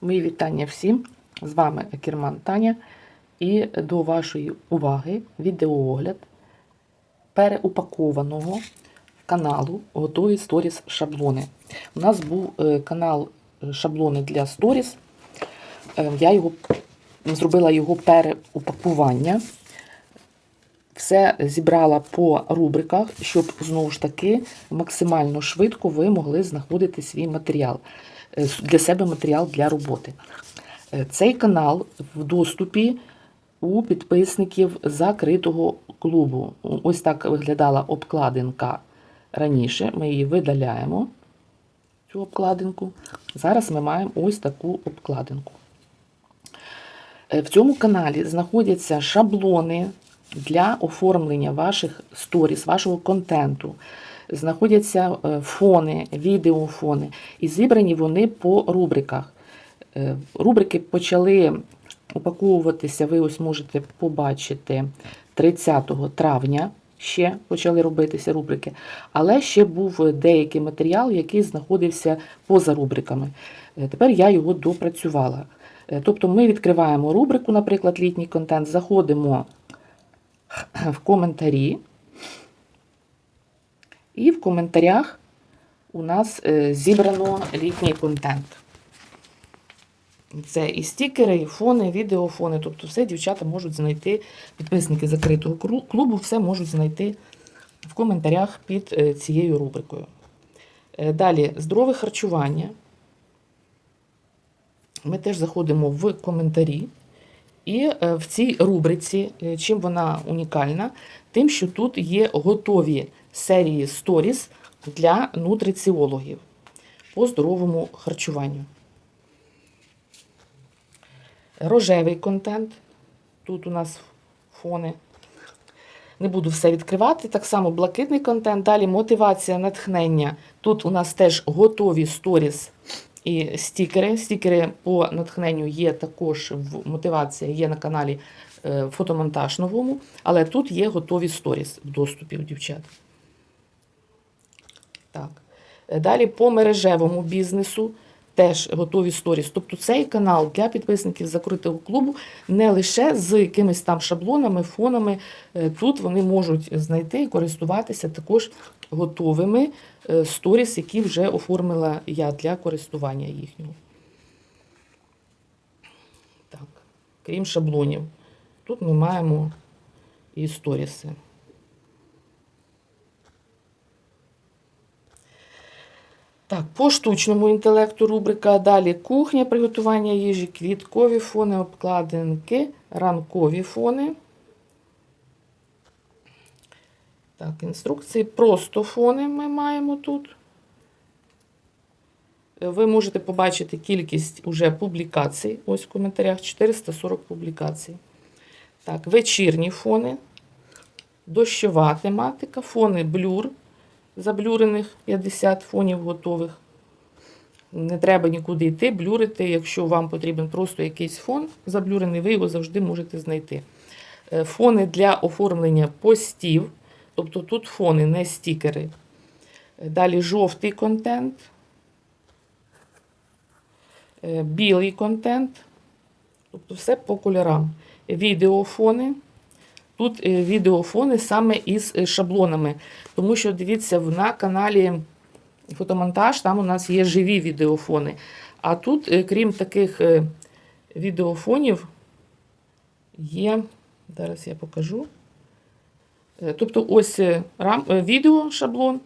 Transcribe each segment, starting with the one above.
Мої вітання всім. З вами Керман Таня. І до вашої уваги відеоогляд переупакованого каналу Готові Сторіс шаблони. У нас був е, канал е, шаблони для сторіс. Е, Я його зробила його переупакування. Все зібрала по рубриках, щоб знову ж таки максимально швидко ви могли знаходити свій матеріал для себе матеріал для роботи. Е, Цей канал в доступі у підписників закритого клубу. Ось так виглядала обкладинка раніше. Ми її видаляємо, цю обкладинку. Зараз ми маємо ось таку обкладинку. Е, В цьому каналі знаходяться шаблони для оформлення ваших сторіс, вашого контенту. Знаходяться е, фони, відеофони, і зібрані вони по рубриках. Е, Рубрики почали упаковуватися, ви ось можете побачити 30 травня. Ще почали робитися рубрики, але ще був деякий матеріал, який знаходився поза рубриками. Е, Тепер я його допрацювала. Тобто ми відкриваємо рубрику, наприклад, літній контент, заходимо в коментарі, і в коментарях у нас е, зібрано літній контент. Це і стікери, і фони, і відеофони. Тобто все дівчата можуть знайти, підписники закритого клубу, все можуть знайти в коментарях під е, цією рубрикою. Е, Далі здорове харчування. Ми теж заходимо в коментарі. І е, в цій рубриці, е, чим вона унікальна, тим, що тут є готові серії сторіс для нутриціологів по здоровому харчуванню. Рожевий контент. Тут у нас фони. Не буду все відкривати. Так само блакитний контент. Далі мотивація, натхнення. Тут у нас теж готові сторіс і стікери. Стікери по натхненню є також в мотивація, є на каналі е, фотомонтаж новому, але тут є готові сторіс в доступі у дівчат. Так. Е, Далі по мережевому бізнесу теж готові сторіс. Тобто цей канал для підписників закритого клубу не лише з якимись там шаблонами, фонами. Е, Тут вони можуть знайти і користуватися також готовими е, сторіс, які вже оформила я для користування їхнього. Так, крім шаблонів. Тут ми маємо і сторіси. Так, по штучному інтелекту рубрика. Далі кухня, приготування їжі, квіткові фони, обкладинки, ранкові фони. Так, інструкції. Просто фони ми маємо тут. Ви можете побачити кількість уже публікацій. Ось в коментарях 440 публікацій. Так, вечірні фони, дощова тематика, фони блюр заблюрених 50 фонів готових. Не треба нікуди йти, блюрити. Якщо вам потрібен просто якийсь фон заблюрений, ви його завжди можете знайти. Е, Фони для оформлення постів, тобто тут фони, не стікери. Е, Далі жовтий контент, е, білий контент, тобто все по кольорам. Відеофони. Тут е, відеофони саме із е, шаблонами. Тому що дивіться, на каналі фотомонтаж, там у нас є живі відеофони. А тут, е, крім таких відеофонів, є. Зараз я покажу. Тобто, ось рам, відеошаблон,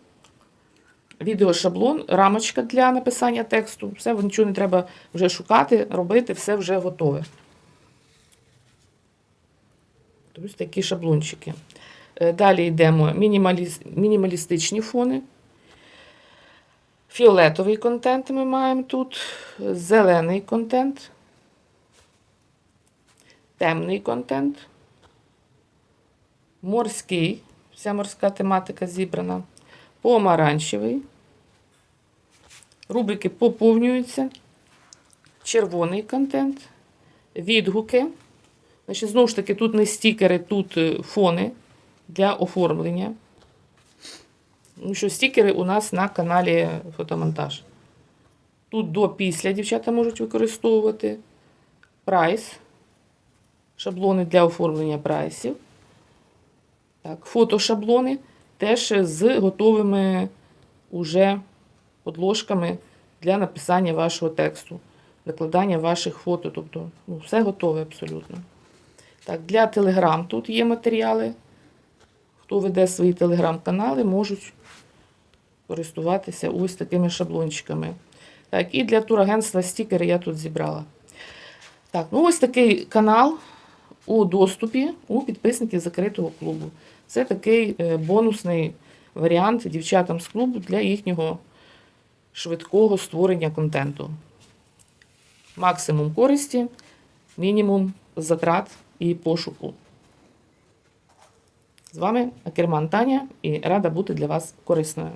відеошаблон, рамочка для написання тексту. Все, нічого не треба вже шукати, робити, все вже готове. Тобто такі шаблончики. Е, Далі йдемо мінімаліс... мінімалістичні фони. Фіолетовий контент ми маємо тут. Зелений контент. Темний контент. Морський. Вся морська тематика зібрана. Помаранчевий. Рубрики поповнюються. Червоний контент. Відгуки. Значить, знову ж таки, тут не стікери, тут е, фони для оформлення. Ну що стікери у нас на каналі фотомонтаж. Тут до після дівчата можуть використовувати. Прайс. Шаблони для оформлення прайсів. Так, фотошаблони теж з готовими уже подложками для написання вашого тексту, накладання ваших фото. Тобто ну, все готове абсолютно. Так, для телеграм тут є матеріали. Хто веде свої телеграм-канали, можуть користуватися ось такими шаблончиками. Так, і для турагентства стікери я тут зібрала. Так, ну ось такий канал у доступі у підписників закритого клубу. Це такий е, бонусний варіант дівчатам з клубу для їхнього швидкого створення контенту. Максимум користі, мінімум затрат і пошуку. З вами Акерман Таня і рада бути для вас корисною.